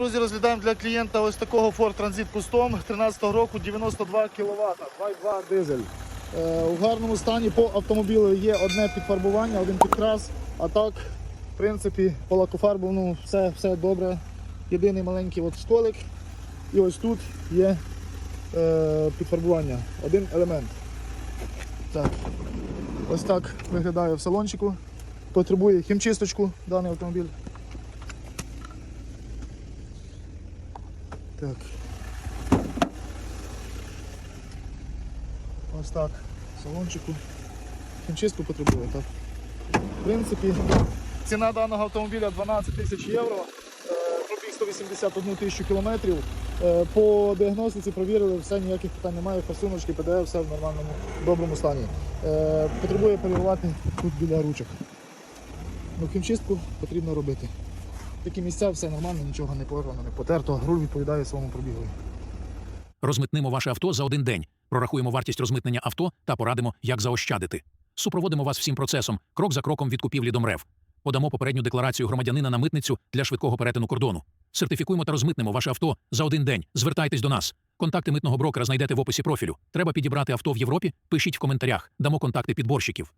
Друзі, розглядаємо для клієнта ось такого Ford Transit Custom 13 року 92 кВт, 2.2 дизель. Е, у гарному стані по автомобілю є одне підфарбування, один підкрас, а так, в принципі, по лакофарбу ну, все, все добре. Єдиний маленький от столик. І ось тут є е, підфарбування, один елемент. Так. Ось так виглядає в салончику. Потребує хімчисточку даний автомобіль. Так. Ось так. Салончику. Хімчистку потребує, так. В принципі, ціна даного автомобіля 12 тисяч євро. Е, Пробіг 181 тисячу кілометрів. Е, По діагностиці провірили, все, ніяких питань немає, форсуночки, ПДФ, все в нормальному, доброму стані. Е, Потребує полірувати тут біля ручок. Ну, хімчистку потрібно робити. Такі місця все нормально, нічого не порвано, не потерто, руль відповідає своєму пробігу. Розмитнимо ваше авто за один день. Прорахуємо вартість розмитнення авто та порадимо, як заощадити. Супроводимо вас всім процесом, крок за кроком від купівлі до МРЕВ. Подамо попередню декларацію громадянина на митницю для швидкого перетину кордону. Сертифікуємо та розмитнемо ваше авто за один день. Звертайтесь до нас. Контакти митного брокера знайдете в описі профілю. Треба підібрати авто в Європі? Пишіть в коментарях. Дамо контакти підборщиків.